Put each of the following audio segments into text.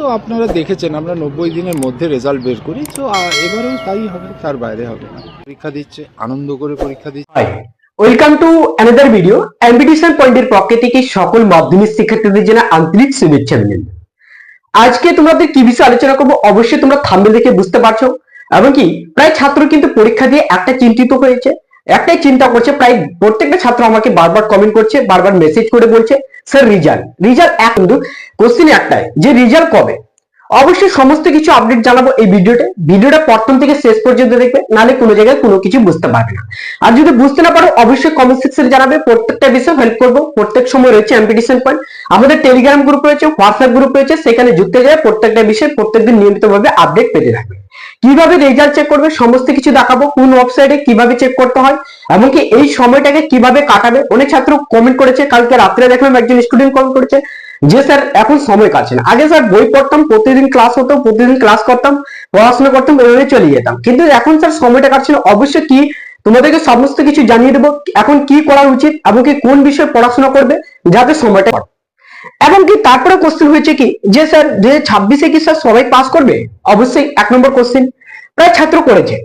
তো আপনারা দেখেছেন, আমরা নব্বই দিনের মধ্যে রেজাল্ট বের করি, তো এবারেও তাই হবে, তার বাইরে হবে না। পরীক্ষা দিচ্ছে, আনন্দ করে পরীক্ষা দিচ্ছে। Welcome to another video Ambition পয়েন্টের পক্ষ থেকে সকল মাধ্যমিক শিক্ষার্থীদের জন্য আন্তরিক শুভেচ্ছা জানাই। আজকে তোমাদের কি বিষয়ে আলোচনা করব, অবশ্যই তোমরা থাম্বেল দেখে বুঝতে পারছ। এমনকি প্রায় ছাত্র কিন্তু পরীক্ষা দিয়ে একটা চিন্তিত হয়েছে। একটাই চিন্তা করছে, প্রায় প্রত্যেকটা ছাত্র আমাকে বারবার কমেন্ট করছে, বারবার মেসেজ করে বলছে স্যার রিজাল্ট রিজাল্ট এক কোশ্চিন একটাই, যে রিজাল্ট কবে? অবশ্যই সমস্ত কিছু আপডেট জানাব এই ভিডিওতে ভিডিওটা প্রথম থেকে শেষ পর্যন্ত দেখবে নালে কোনো জায়গায় কোনো কিছু বুঝতে পারবে না। আর যদি বুঝতে না পারো, অবশ্যই কমেন্ট সেকশনে জানাবে, প্রত্যেকটা বিষয়ে হেল্প করব। প্রত্যেক সময় রয়েছে অ্যাম্পিটিশন পয়েন্ট আমাদের টেলিগ্রাম গ্রুপ রয়েছে হোয়াটসঅ্যাপ গ্রুপ রয়েছে, সেখানে যুক্ত হয়ে প্রত্যেকটা বিষয়ে প্রত্যেকদিন নিয়মিতভাবে আপডেট পেতে থাকবে। কীভাবে রেজাল্ট চেক করবে, সমস্ত কিছু দেখাবো, কোন ওয়েবসাইটে কীভাবে চেক করতে হয়, এমনকি এই সময়টাকে কীভাবে কাটাবে, অনেক ছাত্র কমেন্ট করেছে, কালকে রাত্রে দেখলাম একজন স্টুডেন্ট কমেন্ট করেছে। যে স্যার এখন সময় কাটছে না। আগে স্যার বই পড়তাম, প্রতিদিন ক্লাস হতো, প্রতিদিন ক্লাস করতাম, পড়াশোনা করতাম এভাবে চলে যেতাম। কিন্তু এখন স্যার সময়টা কাটছে না। অবশ্যই কি তোমাদেরকে সমস্ত কিছু জানিয়ে দেবো, এখন কি করা উচিত এবং কি কোন বিষয়ে পড়াশোনা করবে, যাতে সময়টা। এবং কি তারপরে কোশ্চেন হয়েছে কি, যে স্যার হাজার ছাব্বিশে কি স্যার সবাই পাস করবে? অবশ্যই এক নম্বর কোশ্চেন প্রায় ছাত্র করেছে।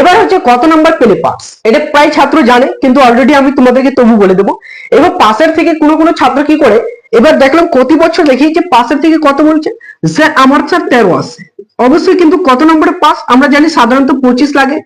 এবার হচ্ছে কত নাম্বার পেলে পাস এটা প্রায় ছাত্র জানে, কিন্তু অলরেডি আমি তোমাদেরকে তবু বলে দেবো। এবার পাশের থেকে কোনো কোনো ছাত্র কি করে এবার দেখলাম প্রতি বছর দেখি যে পাশের থেকে কত বলছে? স্যার আমার স্যার তেরো আসছে অবশ্যই কিন্তু কত নম্বরে পাস আমরা জানি সাধারণত পঁচিশ লাগে।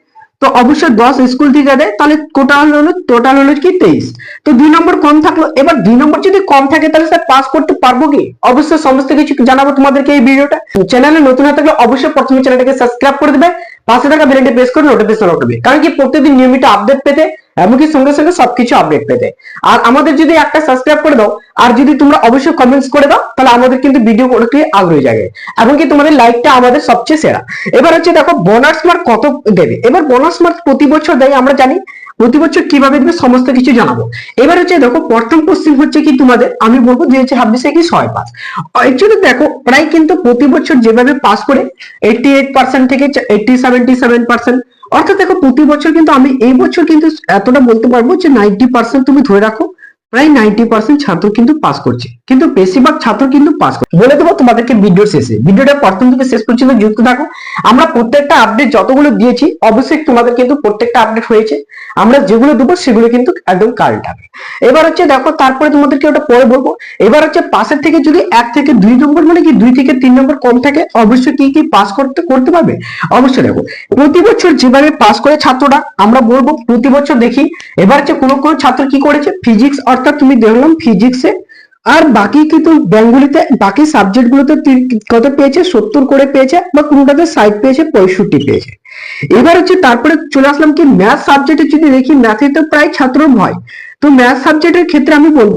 তো অবশ্যই দশ স্কুল থেকে দেয়, তাহলে টোটাল হলো টোটাল হলো কি তেইশ। তো দুই নম্বর কম থাকল। এবার দুই নম্বর যদি কম থাকে, তাহলে স্যার পাস করতে পারব কি? অবশ্যই সমস্ত কিছু জানাব তোমাদেরকে এই ভিডিওটা চ্যানেলে নতুন হয়ে থাকলে অবশ্যই প্রথমে চ্যানেলটাকে সাবস্ক্রাইব করে দেবে। পাশে থাকা বেলটি প্রেস করে নোটিফিকেশন উঠবে। কারণ কি প্রত্যেকদিন নিয়মিত আপডেট পেতে এমনকি সঙ্গে সঙ্গে সবকিছু আপডেট পেতে আর আমাদের যদি একটা সাবস্ক্রাইব করে দাও, আর যদি তোমরা অবশ্যই কমেন্টস করে দাও, তাহলে আমাদের কিন্তু ভিডিও করতে আগ্রহী জাগে। এমনকি তোমাদের লাইকটা আমাদের সবচেয়ে সেরা। এবার হচ্ছে দেখো বোনাস মার্ক কত দেবে? এবার বোনাস মার্ক প্রতি বছর দেয়, আমরা জানি প্রতি বছর কীভাবে দেবে সমস্ত কিছু জানাব। এবার হচ্ছে দেখো, প্রথম কোশ্চিন হচ্ছে কি তোমাদের? আমি বলব যে হচ্ছে ছাব্বিশে কি ছয় পাস। অ্যাকচুয়ালি দেখো, প্রায় কিন্তু প্রতি বছর যেভাবে পাস করে এইটি এইট পার্সেন্ট থেকে এইটি সেভেন্টি সেভেন পার্সেন্ট অর্থাৎ দেখো প্রতি বছর কিন্তু আমি এই বছর কিন্তু এতটা বলতে পারব যে নাইনটি পার্সেন্ট তুমি ধরে রাখো। প্রায় নাইনটি পার্সেন্ট ছাত্র কিন্তু পাস করছে। কিন্তু বেশিরভাগ ছাত্র কিন্তু পাস করছে। বলে দেবো তোমাদেরকে শেষে। ভিডিওটা প্রথম থেকে শেষ পর্যন্ত যুক্ত থাকো আমরা প্রত্যেকটা আপডেট যতগুলো দিয়েছি, অবশ্যই তোমাদের কিন্তু প্রত্যেকটা আপডেট হয়েছে। আমরা যেগুলো দেবো, সেগুলো কিন্তু একদম কারেন্ট হবে এবার হচ্ছে দেখো, তারপরে তোমাদেরকে ওটা পরে বলব। এবার হচ্ছে পাশের থেকে যদি এক থেকে দুই নম্বর মানে কি দুই থেকে তিন নম্বর কম থাকে, অবশ্যই কি কি পাস করতে করতে পারবে? অবশ্যই দেখো। প্রতি বছর যেভাবে পাস করে ছাত্ররা, আমরা বলব প্রতি বছর দেখি। এবার হচ্ছে কোনো কোনো ছাত্র কি করেছে? ফিজিক্স অর্থাৎ তুমি দেখলাম ফিজিক্সে আর বাকি কিন্তু বেঙ্গলিতে বাকি সাবজেক্ট গুলোতে কত পেয়েছে? সত্তর করে পেয়েছে বা কোনোটাতে ষাট পেয়েছে, পঁয়ষট্টি পেয়েছে। এবার হচ্ছে তারপরে চলে আসলাম কি ম্যাথ সাবজেক্টে যদি দেখি ম্যাথে তো প্রায় ছাত্র ভয় তো ম্যাথ সাবজেক্টের ক্ষেত্রে আমি বলব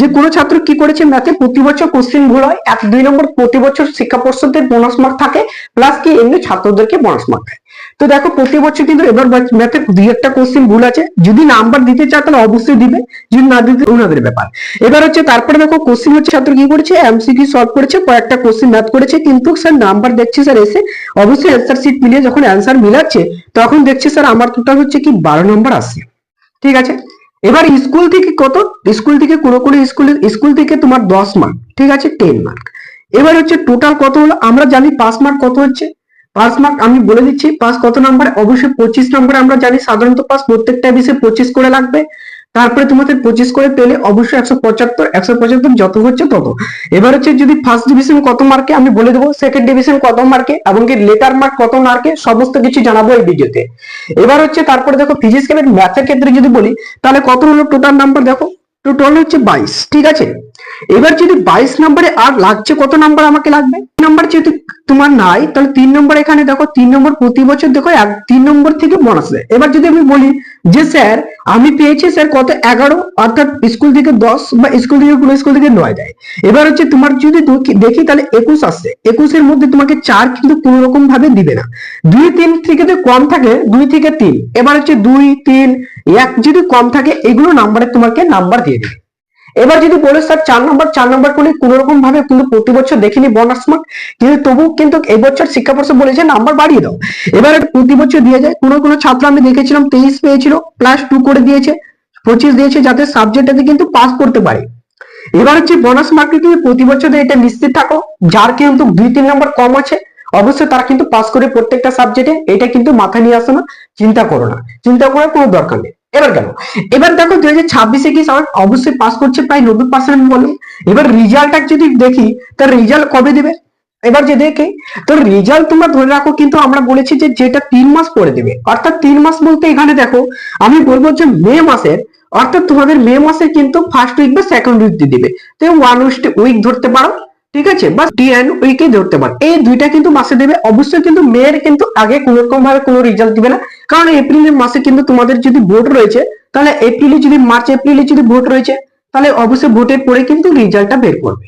যে কোনো ছাত্র কি করেছে? ম্যাথে প্রতি বছর কোশ্চেন ভুল হয়, এক দুই নম্বর প্রতি বছর শিক্ষা পর্ষদের বোনাস মার্ক থাকে প্লাস কি এমনি ছাত্রদেরকে বোনাস মার্ক দেয়। তো দেখো, প্রতি বছর কিন্তু এবার ম্যাথে দুই একটা কোশ্চেন ভুল আছে। যদি নাম্বার দিতে চায় তাহলে অবশ্যই দিবে। যদি না দিতে, ওনাদের ব্যাপার। এবার হচ্ছে, তারপরে দেখো কোশ্চেন হচ্ছে, ছাত্র কি করেছে? এমসিকিউ সলভ করেছে, কয়েকটা কোশ্চেন ম্যাথ করেছে, কিন্তু স্যার নাম্বার দেখছে স্যার এসে, অবশ্যই অ্যান্সার শিট মিলিয়ে যখন অ্যান্সার মিলাচ্ছে, তখন দেখছে স্যার আমার টোটাল হচ্ছে কি বারো নম্বর আসছে। ঠিক আছে? এবার স্কুল থেকে কত? স্কুল থেকে কোনো কোনো স্কুল স্কুল থেকে তোমার দশ মার্ক ঠিক আছে? টেন মার্ক এবার হচ্ছে টোটাল কত হলো? আমরা জানি পাঁচ মার্ক কত হচ্ছে? পাস মার্ক আমি বলে দিচ্ছি পাস কত নম্বরে অবশ্যই পঁচিশ নম্বরে আমরা জানি, সাধারণত পাস প্রত্যেকটা বিষয়ে পঁচিশ করে লাগবে। তারপরে তোমাদের পঁচিশ করে পেলে অবশ্যই একশো পঁচাত্তর একশো পঁচাত্তর যত হচ্ছে তত। এবার হচ্ছে যদি ফার্স্ট ডিভিশন কত মার্কে আমি বলে দেবো সেকেন্ড ডিভিশন কত মার্কে এবং কি লেটার মার্ক কত মার্কে সমস্ত কিছু জানাব এই ভিডিওতে এবার হচ্ছে তারপরে দেখো ফিজিক্স কেমের ম্যাথের ক্ষেত্রে যদি বলি, তাহলে কত হলো টোটাল নাম্বার দেখো? টোটাল হচ্ছে বাইশ, ঠিক আছে? এবার যদি বাইশ নাম্বারে আর লাগছে কত নাম্বার আমাকে লাগবে? নাম্বার যেহেতু তোমার নাই, তাহলে তিন নম্বর এখানে দেখো, তিন নম্বর প্রতি বছর দেখো এক, তিন নম্বর থেকে বোনাস দেয় এবার যদি আমি বলি যে স্যার আমি পেয়েছি স্যার কত? এগারো, অর্থাৎ স্কুল থেকে দশ বা স্কুল থেকে কোনো স্কুল থেকে নয় দেয়। এবার হচ্ছে তোমার যদি দেখি তাহলে একুশ আসছে। একুশের মধ্যে তোমাকে চার কিন্তু কোনো রকম ভাবে দিবে না। দুই, তিন থেকে যদি কম থাকে, দুই থেকে তিন, এবার হচ্ছে দুই, তিন, এক যদি কম থাকে, এগুলো নাম্বারে তোমাকে নাম্বার দিয়ে দিবে। এবার যদি বলে স্যার চার নম্বর চার নম্বর করে কোন রকম ভাবে কিন্তু প্রতি বছর দেখিনি বোনাস মার্ক কিন্তু তবু কিন্তু এবছর শিক্ষা পর্ষদ বলেছে নাম্বার বাড়িয়ে দাও। এবার প্রতি বছর দিয়ে যায়। কোনো কোনো ছাত্র আমি দেখেছিলাম তেইশ পেয়েছিল প্লাস টু করে দিয়েছে, পঁচিশ দিয়েছে যাতে সাবজেক্টটাতে কিন্তু পাস করতে পারে। এবার হচ্ছে বোনাস মার্কেটিং প্রতি বছর এটা নিশ্চিত থাকো, যার কিন্তু দুই, তিন নম্বর কম আছে, অবশ্যই তারা কিন্তু পাস করে প্রত্যেকটা সাবজেক্টে এটা কিন্তু মাথায় নিয়ে আসো না, চিন্তা করো না। চিন্তা করার কোনো দরকার নেই। এবার কেন এবার দেখো দুই হাজার ছাব্বিশে কি সবাই অবশ্যই পাস করছে প্রায় নব্বই পার্সেন্ট বললাম এবার রেজাল্টটা যদি দেখি, তার রেজাল্ট কবে দেবে? এবার যে দেখে তো রেজাল্ট তোমরা ধরে রাখো কিন্তু আমরা বলেছি যে যেটা তিন মাস পরে দেবে। অর্থাৎ তিন মাস বলতে এখানে দেখো, আমি বলব যে মে মাসের, অর্থাৎ তোমাদের মে মাসে কিন্তু ফার্স্ট উইক বা সেকেন্ড উইক দিয়ে দিবে। তো ওয়ান উইক ধরতে পারো। ঠিক আছে? বা অ্যান্ড উইকে ধরতে পারে। এই দুইটা কিন্তু মাসে দেবে। অবশ্যই কিন্তু মেয়ের কিন্তু আগে কোনো রকম ভাবে কোনো রেজাল্ট দিবে না। কারণ এপ্রিলের মাসে কিন্তু তোমাদের যদি ভোট রয়েছে, তাহলে এপ্রিলে যদি, মার্চ, এপ্রিলে যদি ভোট রয়েছে, তাহলে অবশ্যই ভোটের পরে কিন্তু রেজাল্টটা বের করবে।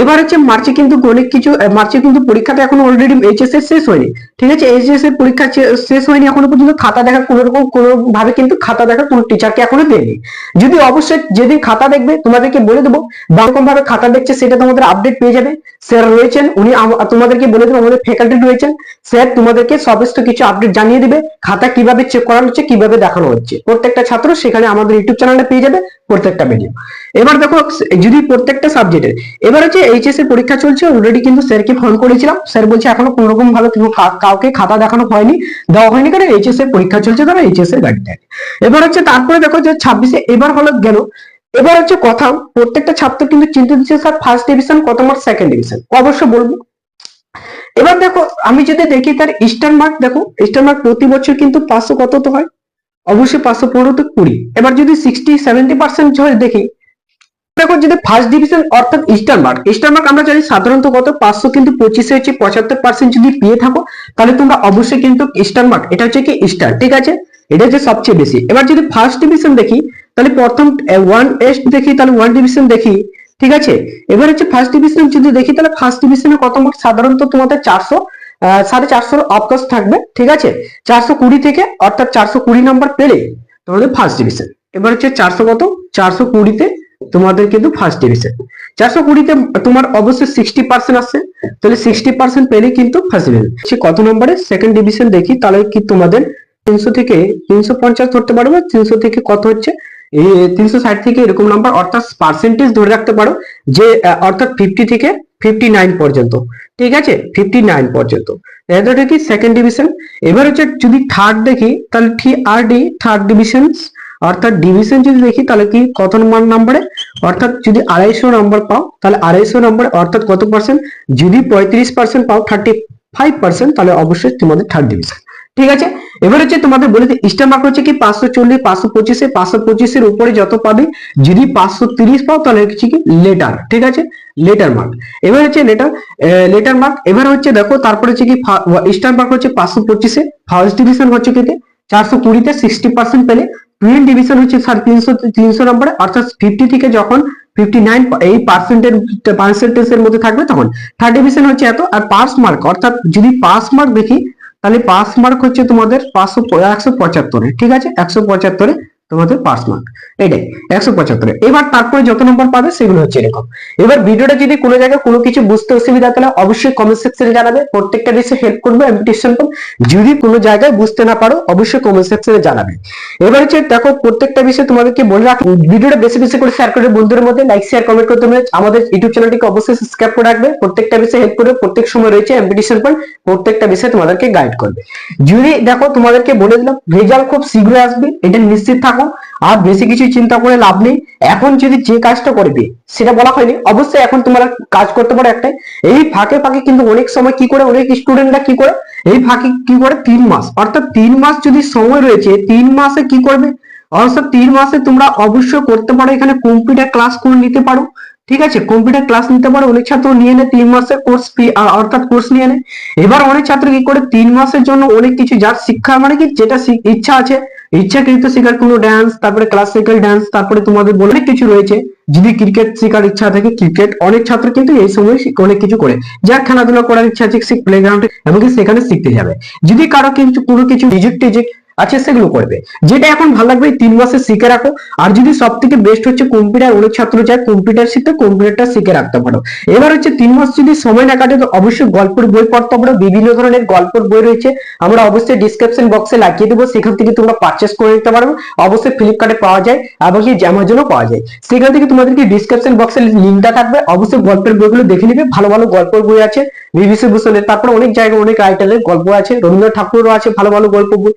এবার হচ্ছে মার্চে কিন্তু অনেক কিছু মার্চে কিন্তু পরীক্ষাটা এখন অলরেডি এইচএস এর শেষ হয়নি। ঠিক আছে? এইচ এস এর পরীক্ষা শেষ হয়নি, এখনও পর্যন্ত খাতা দেখা কোনো রকম, কোনো ভাবে কিন্তু খাতা দেখা কোনো টিচারকে এখনও দেয়নি। যদি অবশ্যই যেদিন খাতা দেখবে, তোমাদেরকে বলে দেবো, বা ভাবে খাতা দেখছে সেটা তোমাদের আপডেট পেয়ে যাবে। স্যার রয়েছেন, উনি তোমাদেরকে বলে দেবো আমাদের ফ্যাকাল্টি রয়েছেন। স্যার তোমাদেরকে সমস্ত কিছু আপডেট জানিয়ে দিবে, খাতা কীভাবে চেক করানো হচ্ছে, কীভাবে দেখানো হচ্ছে। প্রত্যেকটা ছাত্র সেখানে আমাদের ইউটিউব চ্যানেলে পেয়ে যাবে, প্রত্যেকটা ভিডিও এবার দেখো, যদি প্রত্যেকটা সাবজেক্টের এবার হচ্ছে এইচএস এর পরীক্ষা চলছে অলরেডি কিন্তু স্যারকে ফোন করেছিলাম। স্যার বলছে, এখনও কোন রকম ভাবে কাউকে খাতা দেখানো হয়নি, দেওয়া হয়নি কারণ এইচএস এর পরীক্ষা চলছে তারা এইচএস এর গাড়ি দেয় এবার হচ্ছে তারপরে দেখো যে ছাব্বিশে এবার হলো গেল এবার হচ্ছে কথা, প্রত্যেকটা ছাত্র কিন্তু চিন্তা দিচ্ছে, স্যার ফার্স্ট ডিভিশন কত মার্ক সেকেন্ড ডিভিশন অবশ্য বলব। এবার দেখো, আমি যদি দেখি তার স্টার মার্ক দেখো স্টার মার্ক প্রতি বছর কিন্তু পাঁচশো কত তো হয়? অবশ্যই পাঁচশো পনেরো তো কুড়ি। এবার যদি সিক্সটি সেভেন্টি পার্সেন্ট দেখি, দেখো যদি ফার্স্ট ডিভিশন অর্থাৎ স্টার মার্ক স্টার মার্ক আমরা জানি সাধারণত কত? পাঁচশো কিন্তু পঁচিশে হচ্ছে পঁচাত্তর পার্সেন্ট যদি পেয়ে থাকো, তাহলে তোমরা অবশ্যই কিন্তু স্টার মার্ক এটা হচ্ছে কি ইস্টার ঠিক আছে? এটা হচ্ছে সবচেয়ে বেশি। এবার যদি ফার্স্ট ডিভিশন দেখি তাহলে প্রথম ওয়ান এস্ট দেখি, তাহলে ওয়ান ডিভিশন দেখি, ঠিক আছে? এবার হচ্ছে ফার্স্ট ডিভিশন যদি দেখি, তাহলে ফার্স্ট ডিভিশনে কত মার্ক সাধারণত তোমাদের চারশো সাড়ে চারশোর অফকোর্স থাকবে, ঠিক আছে? চারশো কুড়ি থেকে, অর্থাৎ চারশো কুড়ি নাম্বার পেলে তোমাদের ফার্স্ট ডিভিশন এবার হচ্ছে চারশো কত? চারশো কুড়িতে তোমাদের কিন্তু ফার্স্ট ডিভিশন চারশো কুড়িতে তোমার অবশ্যই সিক্সটি পার্সেন্ট আসছে তাহলে সিক্সটি পার্সেন্ট পেলে কিন্তু ফার্স্ট ডিভিশন সে কত নম্বরে সেকেন্ড ডিভিশন দেখি, তাহলে কি তোমাদের তিনশো থেকে তিনশো পঞ্চাশ ধরতে পারবে? তিনশো থেকে কত হচ্ছে? এই তিনশো ষাট থেকে এরকম নাম্বার অর্থাৎ পার্সেন্টেজ ধরে রাখতে পারো যে অর্থাৎ ফিফটি থেকে ফিফটি নাইন পর্যন্ত। ঠিক আছে? ফিফটি নাইন পর্যন্ত এটা কি সেকেন্ড ডিভিশন এবার হচ্ছে যদি থার্ড দেখি, তাহলে T R D third division অর্থাৎ ডিভিশন যদি দেখি, তাহলে কি কত নম্বর নম্বরে অর্থাৎ যদি আড়াইশো নম্বর পাও, তাহলে আড়াইশো নম্বর অর্থাৎ কত পার্সেন্ট যদি পঁয়ত্রিশ পার্সেন্ট পাও থার্টি ফাইভ পার্সেন্ট তাহলে অবশ্যই তোমাদের থার্ড ডিভিশন ঠিক আছে? এবার হচ্ছে তোমাদের বলে স্টার মার্ক হচ্ছে কি পাঁচশো চল্লিশ, পাঁচশো পঁচিশে পাঁচশো পঁচিশের উপরে যত পাবে, যদি পাঁচশো তিরিশ পাও, তাহলে হচ্ছে কি লেটার ঠিক আছে? লেটার মার্ক এবার হচ্ছে লেটার লেটার মার্ক এবার হচ্ছে দেখো, তারপরে হচ্ছে কি স্টার মার্ক হচ্ছে পাঁচশো পঁচিশে ফার্স্ট ডিভিশন হচ্ছে কি চারশো কুড়িতে সিক্সটি পার্সেন্ট পেলে টুয়েল ডিভিশন হচ্ছে সাড়ে তিনশো তিনশো নম্বরে অর্থাৎ ফিফটি থেকে যখন ফিফটি নাইন এই পার্সেন্টের পার্সেন্টেজের মধ্যে থাকবে, তখন থার্ড ডিভিশন হচ্ছে এত, আর পাস মার্ক অর্থাৎ যদি পাস মার্ক দেখি তাহলে পাস মার্ক হচ্ছে তোমাদের পাঁচশো একশো পঁচাত্তরে ঠিক আছে? একশো পঁচাত্তরে তোমাদের পাস মার্ক এটাই একশো পঁচাত্তরে। এবার তারপরে যত নম্বর পাবে, সেগুলো হচ্ছে এরকম। এবার ভিডিওটা যদি কোনো জায়গায় কোনো কিছু বুঝতে অসুবিধা তাহলে অবশ্যই কমেন্ট সেকশনে জানাবে। প্রত্যেকটা বিষয়ে হেল্প করবে ইনভিটেশন যদি কোনো জায়গায় বুঝতে না পারো, অবশ্যই কমেন্ট সেকশনে জানাবে। এবার হচ্ছে, দেখো, প্রত্যেকটা বিষয়ে তোমাদেরকে বলে রাখ। ভিডিওটা বেশি বেশি করে শেয়ার করে বন্ধুদের মধ্যে। লাইক শেয়ার কমেন্ট করতে হবে আমাদের ইউটিউব চ্যানেলটিকে অবশ্যই সাবস্ক্রাইব করে রাখবে। প্রত্যেকটা বিষয়ে হেল্প করবে। প্রত্যেক সময় রয়েছে ইনভিটেশন পয়েন্ট প্রত্যেকটা বিষয়ে তোমাদেরকে গাইড করবে। যদি, দেখো, তোমাদেরকে বলে দিলাম রেজাল্ট খুব শীঘ্রই আসবে। এটা নিশ্চিত থাকো। আর বেশি কিছু চিন্তা করে লাভ নেই। এখন যদি যে কাজটা করবে, সেটা বলা হয়নি, অবশ্যই এখন তোমরা কাজ করতে পারো একটাই। এই ফাঁকে ফাঁকে কিন্তু অনেক সময় কি করে, অনেক স্টুডেন্টরা কি করে, এই ফাঁকে কি করে? তিন মাস। অর্থাৎ তিন মাস যদি সময় রয়েছে, তিন মাসে কি করবে? অর্থাৎ তিন মাসে তোমরা অবশ্যই করতে পারো, এখানে কম্পিউটার ক্লাস করে নিতে পারো। ঠিক আছে? কম্পিউটার ক্লাস নিতে পারো, অনেক ছাত্র নিয়ে নেয় তিন মাসের কোর্স ফি অর্থাৎ কোর্স নিয়ে নেয় এবার অনেক ছাত্র কি করে, তিন মাসের জন্য অনেক কিছু, যার শিক্ষা মানে কি, যেটা ইচ্ছা আছে ইচ্ছাকৃত শেখার কোনো ড্যান্স তারপরে ক্লাসিক্যাল ড্যান্স তারপরে তোমাদের অনেক কিছু রয়েছে। যদি ক্রিকেট শেখার ইচ্ছা থাকে ক্রিকেট অনেক ছাত্র কিন্তু এই সময় অনেক কিছু করে। যা খেলাধুলা করার ইচ্ছা আছে, সে প্লে গ্রাউন্ডে এমনকি সেখানে শিখতে যাবে। যদি কারও কিছু কোনো কিছু ডিজিট টিজেক্ট আছে, সেগুলো করবে। যেটা এখন ভালো লাগবে তিন মাসে শিখে রাখো। আর যদি সব থেকে বেস্ট হচ্ছে কম্পিউটার অনেক ছাত্র চায় কম্পিউটার শিখতে কম্পিউটারটা শিখে রাখতে পারো। এবার হচ্ছে তিন মাস যদি সময় না কাটে, তো অবশ্যই গল্পের বই পড়তে পারো। বিভিন্ন ধরনের গল্পের বই রয়েছে। আমরা অবশ্যই ডিসক্রিপশন বক্সে লাগিয়ে দেবো। সেখান থেকে তোমরা পারচেস করে নিতে পারো। অবশ্যই ফ্লিপকার্টে পাওয়া যায় এবং কি অ্যামাজনও পাওয়া যায়। সেখান থেকে তোমাদেরকে ডিসক্রিপশন বক্সের লিঙ্কটা থাকবে। অবশ্যই গল্পের বইগুলো দেখে নিবে। ভালো ভালো গল্পের বই আছে। বিবিসি ভূষণের তারপর অনেক জায়গায় অনেক রাইটারের গল্প আছে। রবীন্দ্রনাথ ঠাকুরেরও আছে ভালো ভালো গল্প বই।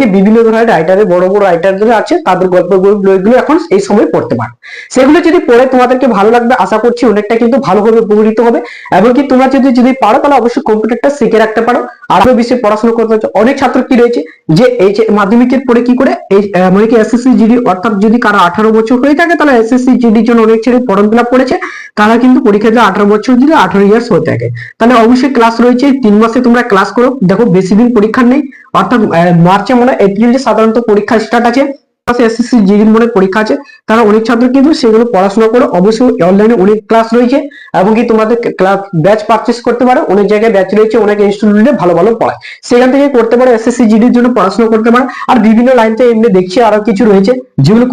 এমনকি বিভিন্ন ধরনের রাইটারের বড় বড় রাইটার রাইটারদের আছে, তাদের গল্প বই বইগুলো এখন এই সময় পড়তে পারো। সেগুলো যদি পড়ে তোমাদেরকে ভালো লাগবে, আশা করছি অনেকটা কিন্তু ভালোভাবে উপকৃত হবে। এমনকি তোমরা যদি যদি পারো, তাহলে অবশ্যই কম্পিউটারটা শিখে রাখতে পারো। আর বেশি পড়াশোনা করতে হচ্ছে। অনেক ছাত্র কি রয়েছে যে এই মাধ্যমিকের পরে কি করে এই মানে কি এসএসসি জিডি অর্থাৎ যদি কারও আঠারো বছর হয়ে থাকে, তাহলে এসএসসি জিডির জন্য অনেক ছেলে ফর্ম ফিল করেছে। তারা কিন্তু পরীক্ষা দিয়ে আঠারো বছর দিলে আঠারো ইয়ার্স হয়ে থাকে। তাহলে অবশ্যই ক্লাস রয়েছে, তিন মাসে তোমরা ক্লাস করো। দেখো বেশি দিন পরীক্ষা নেই। অর্থাৎ মার্চে মনে যে সাধারণত পরীক্ষা স্টার্ট আছে। এসএসসি জিডির মনে পরীক্ষা আছে, তারা অনেক ছাত্র কিন্তু সেগুলো পড়াশোনা করে অবশ্যই অনলাইনে অনেক ক্লাস রয়েছে তোমাদের ক্লাস ব্যাচ পারচেস করতে পারো। অনেক জায়গায় ব্যাচ রয়েছে, অনেক ইনস্টিটিউটে ভালো ভালো পড়ায়। সেখান থেকে করতে পারো এসএসসি জিডির জন্য পড়াশোনা করতে পারো। আর বিভিন্ন এমনি দেখছি আরও কিছু রয়েছে, যেগুলো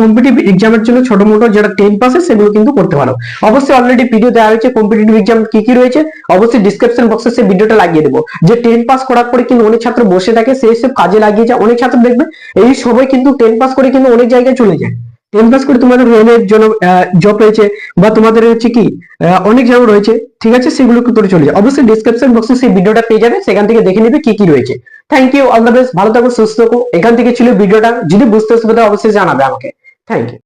এক্সামের জন্য ছোট মোটো টেন পাসে সেগুলো কিন্তু করতে পারো। অবশ্যই অলরেডি ভিডিও দেওয়া হয়েছে কম্পিটিটিভ এক্সাম কি কি রয়েছে, অবশ্যই ডিসক্রিপশন বক্সে সেই ভিডিওটা লাগিয়ে দেবো। যে টেন পাস করার পরে কিন্তু অনেক ছাত্র বসে থাকে, সেই সব কাজে লাগিয়ে যায়। অনেক ছাত্র দেখবে, এই সময় কিন্তু টেন পাস করে কিন্তু অনেক জায়গায় চলে যায়। টেন পাস করে তোমাদের রেলের জন্য জব রয়েছে বা তোমাদের হচ্ছে কি অনেক জব রয়েছে। ঠিক আছে? সেগুলো তোরে চলে যায় অবশ্যই ডিসক্রিপশন বক্সে সেই ভিডিওটা পেয়ে যাবে। সেখান থেকে দেখে নেবে কি কি রয়েছে। Thank you all the best ভালো থাকো, সুস্থ থাকো। এখান থেকে ছিল ভিডিওটা যদি বুঝতে অসুবিধা অবশ্যই জানাবে আমাকে। Thank you